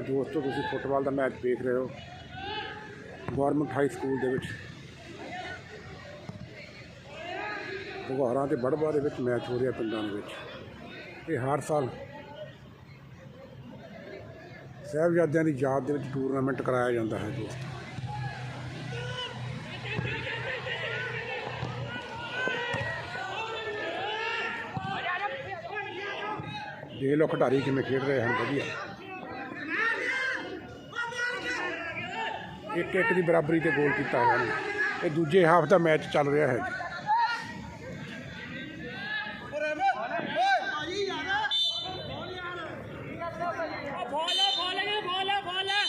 ਦੋਸਤੋ ਤੁਸੀਂ ਫੁੱਟਬਾਲ ਦਾ ਮੈਚ ਦੇਖ ਰਹੇ ਹੋ ਗਵਰਨਮੈਂਟ ਹਾਈ ਸਕੂਲ ਦੇ ਵਿੱਚ। ਘੁਗਾਰਾਂ ਤੇ ਬੜਬਾ ਦੇ ਵਿੱਚ ਮੈਚ ਹੋ ਰਿਹਾ ਪਿੰਡਾਂ ਦੇ ਵਿੱਚ। ਇਹ ਹਰ ਸਾਲ ਸਾਹਿਬਜ਼ਾਦਿਆਂ ਦੀ ਯਾਦ ਦੇ ਵਿੱਚ ਟੂਰਨਾਮੈਂਟ ਕਰਾਇਆ ਜਾਂਦਾ ਹੈ ਦੋਸਤੋ ਦੇਖ ਲਓ ਖਿਡਾਰੀ ਕਿਵੇਂ ਖੇਡ ਰਹੇ ਹਨ, ਵਧੀਆ। ਇੱਕ ਇੱਕ ਦੀ ਬਰਾਬਰੀ ਤੇ ਗੋਲ ਕੀਤਾ ਉਹਨਾਂ ਨੇ। ਇਹ ਦੂਜੇ ਹਾਫ ਦਾ ਮੈਚ ਚੱਲ ਰਿਹਾ ਹੈ। ਜੀ ਫੋਲ ਹੈ ਫੋਲ ਹੈ ਫੋਲ ਹੈ ਫੋਲ ਹੈ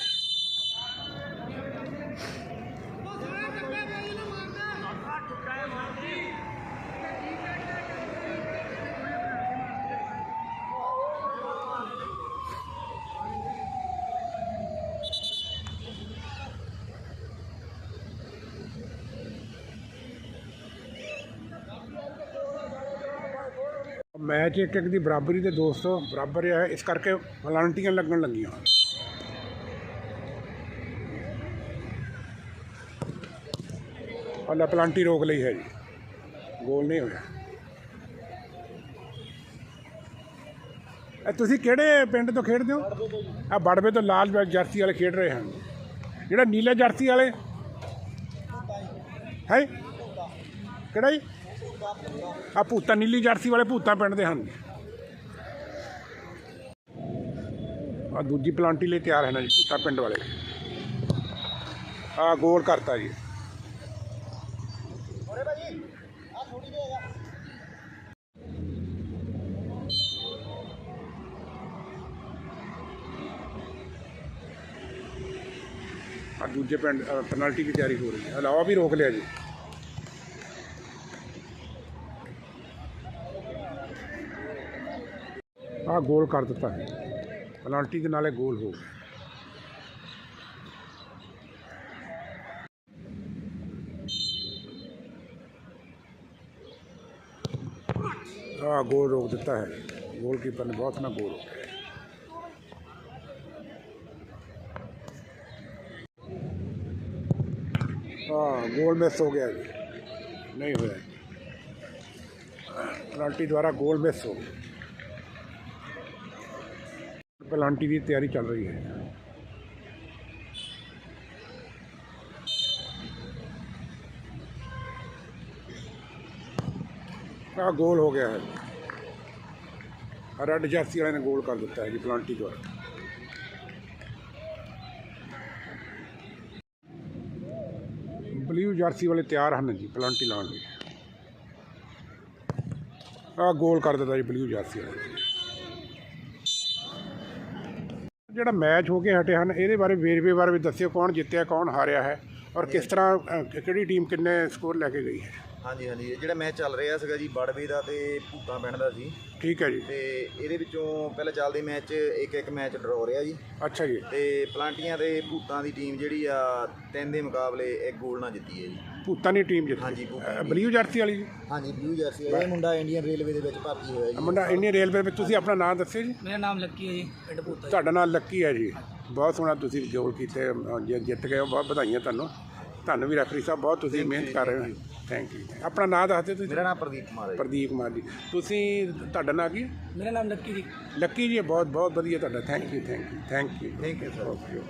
ਮੈਚ ਇੱਕ ਇੱਕ ਦੀ ਬਰਾਬਰੀ ਦੇ ਦੋਸਤੋ ਬਰਾਬਰ ਹੈ। ਇਸ ਕਰਕੇ ਪਲਾਂਟੀਆਂ ਲੱਗਣ ਲੱਗੀਆਂ ਅੱਲਾ ਪਲਾਂਟੀ ਰੋਕ ਲਈ ਹੈ ਜੀ। ਗੋਲ ਨਹੀਂ ਹੋਇਆ। ਇਹ ਤੁਸੀਂ ਕਿਹੜੇ ਪਿੰਡ ਤੋਂ ਖੇਡਦੇ ਹੋ? ਆ ਬੜਵੇ ਤੋਂ ਲਾਲ ਜਰਸੀ ਵਾਲੇ ਖੇਡ ਰਹੇ ਹਨ। ਜਿਹੜਾ ਨੀਲੇ ਜਰਸੀ ਵਾਲੇ? ਹੈ? ਕਿਹੜਾ ਜੀ? ਆ ਭੂਤਾਂ, ਨੀਲੀ ਜਰਸੀ ਵਾਲੇ ਭੂਤਾਂ ਪਿੰਡ ਦੇ ਹਨ। ਆ ਦੂਜੀ ਪਲਾਂਟੀ ਲਈ ਤਿਆਰ ਹੈ ਨਾ ਜੀ, ਭੂਤਾਂ ਪਿੰਡ ਵਾਲੇ। ਆ ਗੋਲ ਕਰਤਾ ਜੀ। ਆ ਦੂਜੇ ਪਿੰਡ ਪੈਨਲਟੀ ਦੀ ਤਿਆਰੀ ਹੋ ਰਹੀ ਹੈ। ਹਲਾਵਾ ਵੀ ਰੋਕ ਲਿਆ ਜੀ। ਆ ਗੋਲ ਕਰ ਦਿੱਤਾ ਹੈ ਪਲਾਂਟੀ ਦੇ ਨਾਲੇ ਗੋਲ ਹੋ ਗਿਆ ਆ ਗੋਲ ਰੋਕ ਦਿੱਤਾ ਹੈ ਗੋਲਕੀਪਰ ਨੇ ਬਹੁਤ ਨਾ ਗੋਲ ਰੋਕਿਆ ਹਾਂ ਗੋਲ ਮਿਸ ਹੋ ਗਿਆ ਜੀ ਨਹੀਂ ਹੋਇਆ ਪਲਾਂਟੀ ਦੁਆਰਾ ਗੋਲ ਮਿਸ ਹੋ ਗਿਆ ਪਲਾਂਟੀ ਦੀ ਤਿਆਰੀ ਚੱਲ ਰਹੀ ਹੈ। ਆ ਗੋਲ ਹੋ ਗਿਆ ਹੈ। ਰੈੱਡ ਜਰਸੀ ਵਾਲੇ ਨੇ ਗੋਲ ਕਰ ਦਿੱਤਾ ਹੈ ਜੀ ਪਲਾਂਟੀ ਦੁਆਰਾ। ਬਲੂ ਜਰਸੀ ਵਾਲੇ ਤਿਆਰ ਹਨ ਜੀ ਪਲਾਂਟੀ ਲਾਉਣ ਲਈ। ਆ ਗੋਲ ਕਰ ਦਿੱਤਾ ਜੀ ਬਲੂ ਜਰਸੀ ਵਾਲੇ ਨੇ। ਜਿਹੜਾ ਮੈਚ ਹੋ ਕੇ ਹਟੇ ਹਨ ਇਹਦੇ ਬਾਰੇ ਵੇਰਵੇ ਬਾਰੇ ਵੀ ਦੱਸਿਓ ਕੌਣ ਜਿੱਤਿਆ ਕੌਣ ਹਾਰਿਆ ਹੈ ਔਰ ਕਿਸ ਤਰ੍ਹਾਂ ਅ, ਕਿਹੜੀ ਟੀਮ ਕਿੰਨੇ ਸਕੋਰ ਲੈ ਕੇ ਗਈ ਹੈ। ਹਾਂਜੀ ਹਾਂਜੀ। ਇਹ ਜਿਹੜਾ ਮੈਚ ਚੱਲ ਰਿਹਾ ਸੀਗਾ ਜੀ ਬੜਵੇ ਦਾ ਤੇ ਭੂਤਾਂ ਪਿੰਡ ਦਾ ਸੀ। ਠੀਕ ਹੈ ਜੀ। ਤੇ ਇਹਦੇ ਵਿੱਚੋਂ ਪਹਿਲਾਂ ਚੱਲਦੇ ਮੈਚ ਇੱਕ ਇੱਕ ਮੈਚ ਡਰਾਅ ਰਿਹਾ ਜੀ। ਅੱਛਾ ਜੀ। ਤੇ ਪਲਾਂਟੀਆਂ ਤੇ ਭੂਤਾਂ ਦੀ ਟੀਮ ਜਿਹੜੀ ਆ ਤਿੰਨ ਦੇ ਮੁਕਾਬਲੇ ਇੱਕ ਗੋਲ ਨਾਲ ਜਿੱਤੀ ਹੈ ਜੀ। ਭੂਤਾਂ ਦੀ ਟੀਮ ਜਿੱਤੀ। ਹਾਂਜੀ, ਭੂਤਾਂ ਬਲੂ ਜਰਸੀ ਵਾਲੀ ਜੀ? ਹਾਂਜੀ ਬਲੂ ਜਰਸੀ ਇਹ ਮੁੰਡਾ ਇੰਡੀਅਨ ਰੇਲਵੇ ਦੇ ਵਿੱਚ ਭਰਤੀ ਹੋਇਆ ਜੀ। ਮੁੰਡਾ ਇੰਡੀਅਨ ਰੇਲਵੇ ਵਿੱਚ। ਤੁਸੀਂ ਆਪਣਾ ਨਾਮ ਦੱਸਿਓ ਜੀ। ਮੇਰਾ ਨਾਮ ਲੱਕੀ ਹੈ ਜੀ ਪਿੰਡ ਭੂਤਾ ਤੁਹਾਡਾ ਨਾਮ ਲੱਕੀ ਹੈ ਜੀ। ਬਹੁਤ ਸੋਹਣਾ ਤੁਸੀਂ ਗੋਲ ਕੀਤੇ ਜਿ- ਜਿੱਤ ਗਏ ਹੋ। ਬਹੁਤ ਵਧਾਈਆਂ ਤੁਹਾਨੂੰ। ਤੁਹਾਨੂੰ ਵੀ ਰੈਫਰੀ ਸਾਹਿਬ ਬਹੁਤ ਤੁਸੀਂ ਮਿਹਨਤ ਕਰ ਰਹੇ ਹੋ। ਥੈਂਕ ਯੂ ਆਪਣਾ ਨਾਮ ਦੱਸ ਦਿਓ ਤੁਸੀਂ। ਮੇਰਾ ਨਾਮ ਪ੍ਰਦੀਪ ਕੁਮਾਰ ਹੈ ਜੀ। ਪ੍ਰਦੀਪ ਕੁਮਾਰ ਜੀ। ਤੁਸੀਂ ਤੁਹਾਡਾ ਨਾਮ ਕੀ ਹੈ? ਮੇਰਾ ਨਾਮ ਲੱਕੀ ਜੀ। ਲੱਕੀ ਜੀ ਬਹੁਤ ਬਹੁਤ ਵਧੀਆ ਤੁਹਾਡਾ। Thank you thank you thank you Thank you, sir. Okay